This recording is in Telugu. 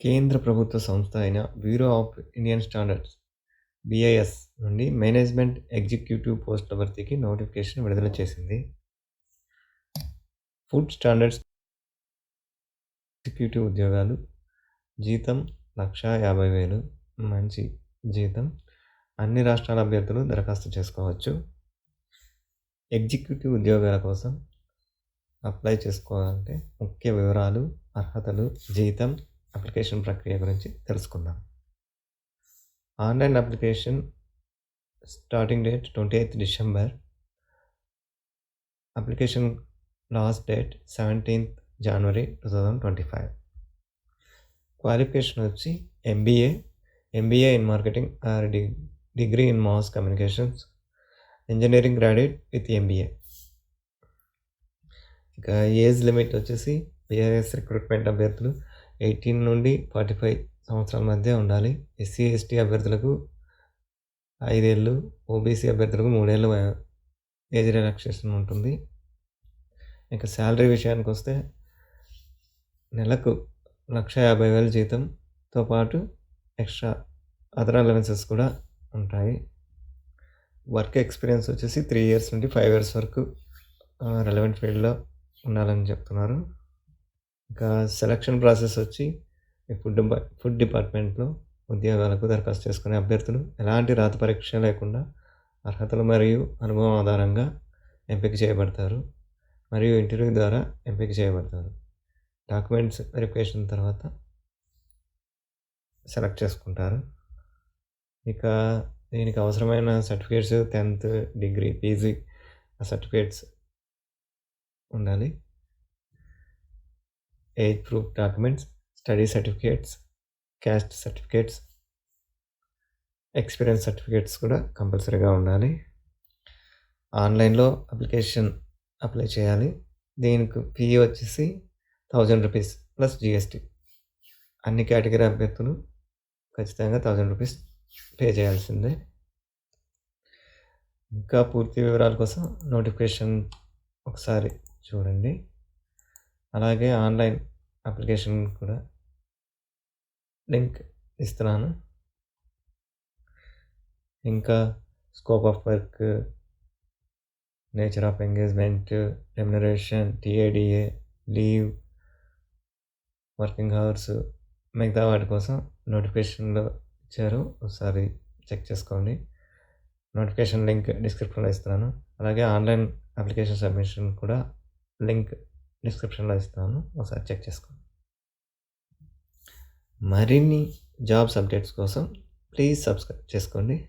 కేంద్ర ప్రభుత్వ సంస్థ అయిన Bureau of Indian Standards BIS నుండి మేనేజ్మెంట్ ఎగ్జిక్యూటివ్ పోస్టుల భర్తీకి నోటిఫికేషన్ విడుదల చేసింది. ఫుడ్ స్టాండర్డ్స్ ఎగ్జిక్యూటివ్ ఉద్యోగాలు జీతం లక్ష యాభై వేలు మంచి జీతం అన్ని రాష్ట్రాల అభ్యర్థులు దరఖాస్తు చేసుకోవచ్చు. ఎగ్జిక్యూటివ్ ఉద్యోగాల కోసం అప్లై చేసుకోవాలంటే ముఖ్య వివరాలు అర్హతలు జీతం అప్లికేషన్ ప్రక్రియ గురించి తెలుసుకుందాం. Online application starting date twenty eighth December. Application last date seventeenth January two thousand twenty five. Qualification వచ్చి MBA. MBA in marketing or D degree in mass communications. Engineering graduate with MBA. ఇక ఏజ్ లిమిట్ వచ్చేసి బిఆర్ఎస్ రిక్రూట్మెంట్ అభ్యర్థులు ఎయిటీన్ నుండి ఫార్టీ ఫైవ్ సంవత్సరాల మధ్య ఉండాలి. ఎస్సీ ఎస్టీ అభ్యర్థులకు ఐదేళ్ళు ఓబీసీ అభ్యర్థులకు మూడేళ్ళు ఏజ్ రిలాక్సేషన్ ఉంటుంది. ఇంకా శాలరీ విషయానికి వస్తే నెలకు లక్ష యాభై వేల జీతంతో పాటు ఎక్స్ట్రా అదర్ అలవెన్సెస్ కూడా ఉంటాయి. వర్క్ ఎక్స్పీరియన్స్ వచ్చేసి త్రీ ఇయర్స్ నుండి ఫైవ్ ఇయర్స్ వరకు రెలవెంట్ ఫీల్డ్లో ఉండాలని చెప్తున్నారు. ఇంకా సెలక్షన్ ప్రాసెస్ వచ్చి ఫుడ్ ఫుడ్ డిపార్ట్మెంట్లో ఉద్యోగాలకు దరఖాస్తు చేసుకునే అభ్యర్థులు ఎలాంటి రాత పరీక్ష లేకుండా అర్హతలు మరియు అనుభవం ఆధారంగా ఎంపిక చేయబడతారు మరియు ఇంటర్వ్యూ ద్వారా ఎంపిక చేయబడతారు. డాక్యుమెంట్స్ వెరిఫికేషన్ తర్వాత సెలెక్ట్ చేసుకుంటారు. ఇక దీనికి అవసరమైన certificates tenth degree PG certificates ఉండాలి. Age proof documents study certificates caste certificates experience certificates కూడా కంపల్సరీగా ఉండాలి. ఆన్లైన్లో అప్లికేషన్ అప్లై చేయాలి. దీనికి ఫీ వచ్చేసి థౌజండ్ రూపీస్ ప్లస్ జిఎస్టీ అన్ని కేటగిరీ అభ్యర్థులు ఖచ్చితంగా థౌజండ్ రూపీస్ పే చేయాల్సిందే. ఇంకా పూర్తి వివరాల కోసం నోటిఫికేషన్ ఒకసారి చూడండి. అలాగే ఆన్లైన్ అప్లికేషన్ కూడా లింక్ ఇస్తున్నాను. ఇంకా scope of work nature of engagement remuneration TA DA leave working hours మిగతా వాటి కోసం నోటిఫికేషన్లో ఇచ్చారు. ఒకసారి చెక్ చేసుకోండి. నోటిఫికేషన్ లింక్ డిస్క్రిప్షన్లో ఇస్తున్నాను. అలాగే ఆన్లైన్ అప్లికేషన్ సబ్మిషన్ కూడా లింక్ డిస్క్రిప్షన్లో ఇస్తాను. ఒకసారి చెక్ చేసుకోండి. మరిన్ని జాబ్స్ అప్డేట్స్ కోసం ప్లీజ్ సబ్స్క్రైబ్ చేసుకోండి.